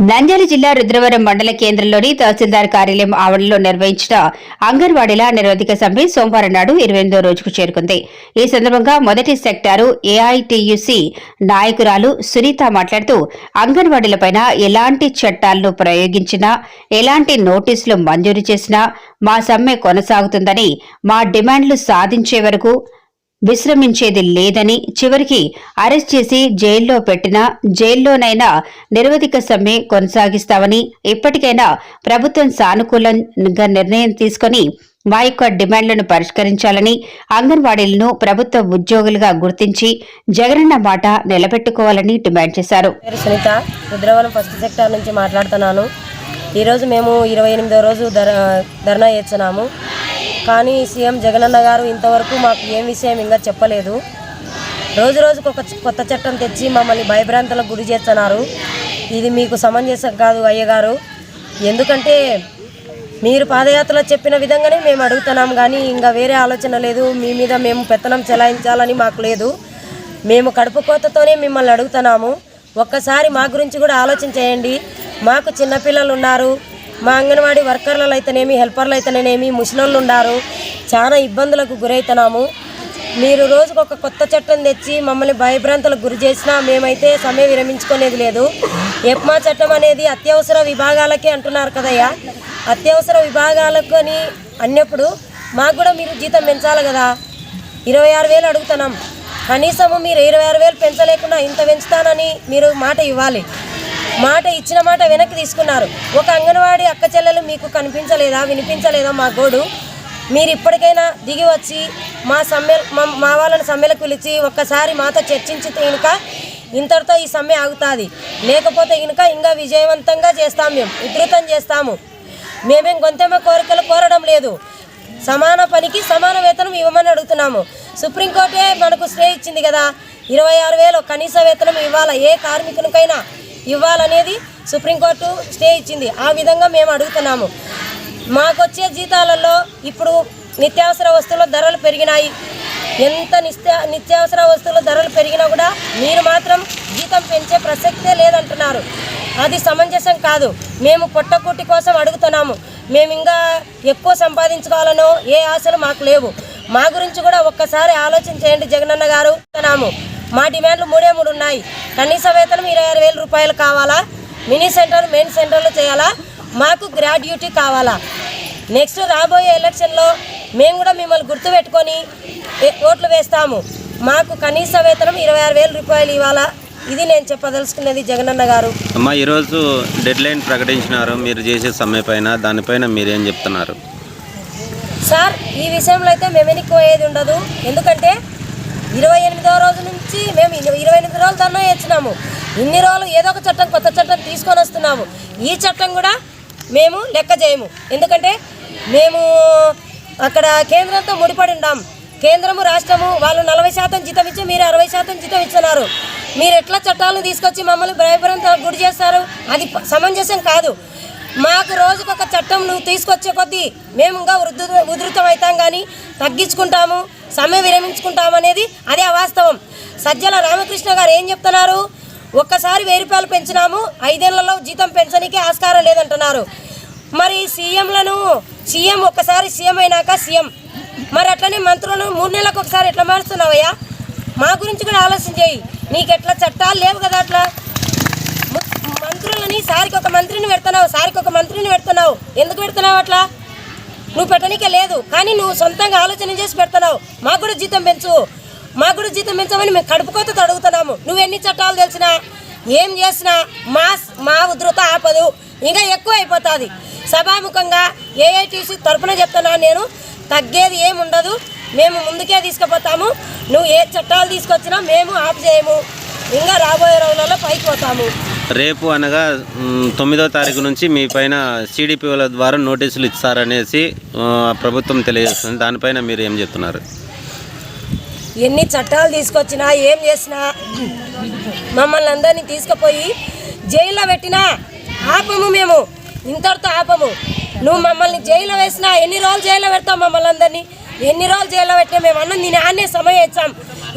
నంద్యాల జిల్లా రుద్రవరం మండల కేంద్రంలోని తహసీల్దార్ కార్యాలయం ఆవరణలో నిర్వహించిన అంగన్వాడీల నిరోధిక సమ్మె సోమవారం నాడు ఇరవై ఎనిమిదో రోజుకు చేరుకుంది. ఈ సందర్భంగా మొదటి సెక్టారు ఏఐటియుసి నాయకురాలు సునీత మాట్లాడుతూ అంగన్వాడీలపైన ఎలాంటి చట్టాలను ప్రయోగించినా ఎలాంటి నోటీసులు మంజూరు చేసినా మా సమ్మె కొనసాగుతుందని మా డిమాండ్లు సాధించే వరకు విశ్రమించేది లేదని చివరికి అరెస్ట్ చేసి జైల్లో పెట్టినా జైల్లోనైనా నిరవధిక సమ్మె కొనసాగిస్తామని ఇప్పటికైనా ప్రభుత్వం సానుకూలంగా నిర్ణయం తీసుకుని మా యొక్క డిమాండ్లను పరిష్కరించాలని అంగన్వాడీలను ప్రభుత్వ ఉద్యోగులుగా గుర్తించి జగనన్న మాట నిలబెట్టుకోవాలని డిమాండ్ చేశారు. సునీత. రుద్రవరం ఫస్ట్ సెక్టార్ నుంచి మాట్లాడుతున్నాను. ఈరోజు మేము ఇరవై ఎనిమిదో రోజు ధర ధర్నా చేస్తున్నాము. కానీ సీఎం జగనన్న గారు ఇంతవరకు మాకు ఏం విషయం ఇంకా చెప్పలేదు. రోజు రోజుకు ఒక కొత్త చట్టం తెచ్చి మమ్మల్ని భయభ్రాంతులకు గురి చేస్తున్నారు. ఇది మీకు సమంజసం కాదు అయ్యగారు. ఎందుకంటే మీరు పాదయాత్రలో చెప్పిన విధంగానే మేము అడుగుతున్నాం కానీ ఇంకా వేరే ఆలోచన లేదు. మీ మీద మేము పెత్తనం చెలాయించాలని మాకు లేదు. మేము కడుపు కోతతోనే మిమ్మల్ని అడుగుతున్నాము. ఒక్కసారి మా గురించి కూడా ఆలోచన చేయండి మాకు చిన్నపిల్లలు ఉన్నారు. మా అంగన్వాడీ వర్కర్లు అయితేనేమి హెల్పర్లు అయితేనేమి ముసలోళ్ళు ఉన్నారు చాలా ఇబ్బందులకు గురవుతున్నాము మీరు రోజుకు ఒక కొత్త చట్టం తెచ్చి మమ్మల్ని భయభ్రాంతులకు గురి చేసినా మేమైతే సమ్మె విరమించుకునేది లేదు. ఎప్మా చట్టం అనేది అత్యవసర విభాగాలకే అంటున్నారు కదయ్యా. అత్యవసర విభాగాలకు అని అన్నప్పుడు మాకు కూడా మీరు జీతం పెంచాలి కదా. ఇరవై ఆరు వేలు అడుగుతున్నాం. కనీసము మీరు ఇరవై ఆరు వేలు పెంచలేకుండా ఇంత పెంచుతానని మీరు మాట ఇవ్వాలి. మాట ఇచ్చిన మాట వెనక్కి తీసుకున్నారు. ఒక అంగన్వాడీ అక్క చెల్లెలు మీకు కనిపించలేదా? వినిపించలేదా మా గోడు? మీరు ఇప్పటికైనా దిగి వచ్చి మా సమ్మె మా- వాళ్ళని సమ్మెలకు పిలిచి ఒక్కసారి మాతో చర్చించితే ఇనుక ఇంతటితో ఈ సమ్మె ఆగుతుంది. లేకపోతే ఇనుక ఇంకా విజయవంతంగా చేస్తాం మేము ఉధృతం చేస్తాము. మేమేం గొంతెమ్మ కోరికలు కోరడం లేదు. సమాన పనికి సమాన వేతనం ఇవ్వమని అడుగుతున్నాము. సుప్రీంకోర్టే మనకు స్టే ఇచ్చింది కదా. ఇరవై ఆరు వేలు కనీస వేతనం ఇవ్వాలా? ఏ కార్మికునికైనా ఇవ్వాలనేది సుప్రీంకోర్టు స్టే ఇచ్చింది. ఆ విధంగా మేము అడుగుతున్నాము. మాకొచ్చే జీతాలలో ఇప్పుడు నిత్యావసర వస్తువుల ధరలు పెరిగినాయి. ఎంత నిత్యా నిత్యావసర వస్తువుల ధరలు పెరిగినా కూడా మీరు మాత్రం జీతం పెంచే ప్రసక్తే లేదంటున్నారు. అది సమంజసం కాదు. మేము పొట్టకూటి కోసం అడుగుతున్నాము. మేము ఇంకా ఎక్కువ సంపాదించుకోవాలనో ఏ ఆశలు మాకు లేవు. మా గురించి కూడా ఒక్కసారి ఆలోచన చేయండి జగనన్న గారు. అడుగుతున్నాము. మా డిమాండ్లు మూడే మూడు ఉన్నాయి. కనీస వేతనం ఇరవై ఆరు వేల రూపాయలు కావాలా? మినీ సెంటర్ మెయిన్ సెంటర్లో చేయాలా? మాకు గ్రాడ్యుటీ కావాలా? నెక్స్ట్ రాబోయే ఎలక్షన్లో మేము కూడా మిమ్మల్ని గుర్తుపెట్టుకొని ఓట్లు వేస్తాము. మాకు కనీస వేతనం ఇరవై ఆరు వేల రూపాయలు ఇవ్వాలా? ఇది నేను చెప్పదలుచుకున్నది జగనన్న గారు. అమ్మ ఈరోజు డెడ్ లైన్ ప్రకటించినారు. మీరు చేసే సమ్మె పైన దానిపైన మీరేం చెప్తున్నారు? సార్ ఈ విషయంలో అయితే మేము వెనక్కి పోయేది ఉండదు. ఎందుకంటే ఇరవై ఎనిమిదో రోజు నుంచి మేము ఇరవై ఎనిమిది రోజులు ధర్నా ఇచ్చినాము ఇన్ని రోజులు ఏదో ఒక చట్టం కొత్త చట్టం తీసుకొని వస్తున్నాము. ఈ చట్టం కూడా మేము లెక్క చేయము. ఎందుకంటే మేము అక్కడ కేంద్రంతో ముడిపడి ఉన్నాం కేంద్రము రాష్ట్రము వాళ్ళు నలభై శాతం జీతం ఇచ్చి మీరు అరవై శాతం జీతం ఇస్తున్నారు. మీరు ఎట్లా చట్టాలను తీసుకొచ్చి మమ్మల్ని భయభరంతో గురి చేస్తారు? అది సమంజసం కాదు. మాకు రోజుకు ఒక చట్టం నువ్వు తీసుకొచ్చే కొద్దీ మేము ఇంకా ఉధృ ఉధృతం అవుతాం కానీ తగ్గించుకుంటాము సమ్మె విరమించుకుంటాము అనేది అదే అవాస్తవం. సజ్జల రామకృష్ణ గారు ఏం చెప్తున్నారు? ఒక్కసారి వెయ్యి రూపాయలు పెంచినాము ఐదేళ్ళలో జీతం పెంచనీకే ఆస్కారం లేదంటున్నారు. మరి సీఎంలను సీఎం ఒక్కసారి సీఎం అయినాక సీఎం. మరి అట్లనే మంత్రులను మూడు నెలలకు ఒకసారి ఎట్లా మారుస్తున్నావయ్యా? మా గురించి కూడా ఆలోచన చేయి. నీకు ఎట్లా చట్టాలు లేవు కదా అట్లా? మంత్రులని సారికి ఒక మంత్రిని పెడుతున్నావు సారికి ఒక మంత్రిని పెడుతున్నావు. ఎందుకు పెడుతున్నావు అట్లా? నువ్వు పెట్టనీకే లేదు కానీ నువ్వు సొంతంగా ఆలోచన చేసి పెడుతున్నావు. మాకు కూడా జీతం పెంచు. మాకు కూడా జీతం పెంచమని మేము కడుపుకోతతో అడుగుతున్నాము. నువ్వు ఎన్ని చట్టాలు తెలిసినా ఏం చేసినా మా మా ఉధృత ఆపదు. ఇంకా ఎక్కువ అయిపోతుంది. సభాముఖంగా ఏఐటీసీ తరఫున చెప్తున్నా నేను తగ్గేది ఏముండదు మేము ముందుకే తీసుకుపోతాము. నువ్వు ఏ చట్టాలు తీసుకొచ్చినా మేము ఆపు చేయము. ఇంకా రాబోయే రోజులలో పైకి పోతాము. రేపు అనగా తొమ్మిదో తారీఖు నుంచి మీ పైన సిడిపిఓల ద్వారా నోటీసులు ఇస్తారనేసి ప్రభుత్వం తెలియజేస్తుంది. దానిపైన మీరు ఏం చెప్తున్నారు? ఎన్ని చట్టాలు తీసుకొచ్చినా ఏం చేసినా మమ్మల్ని అందరినీ తీసుకుపోయి జైల్లో పెట్టినా ఆపము మేము. ఇంతటితో ఆపము. నువ్వు మమ్మల్ని జైల్లో వేసినా ఎన్ని రోజులు జైల్లో పెడతావు మమ్మల్ని అందరినీ? ఎన్ని రోజులు జైల్లో పెట్టినా మేము అన్నం దీని ఆన్నే సమయం ఇచ్చాం.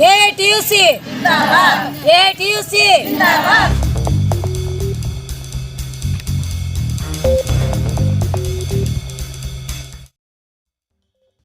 ఏ టీయూసీ? ఏ టీయూసీ?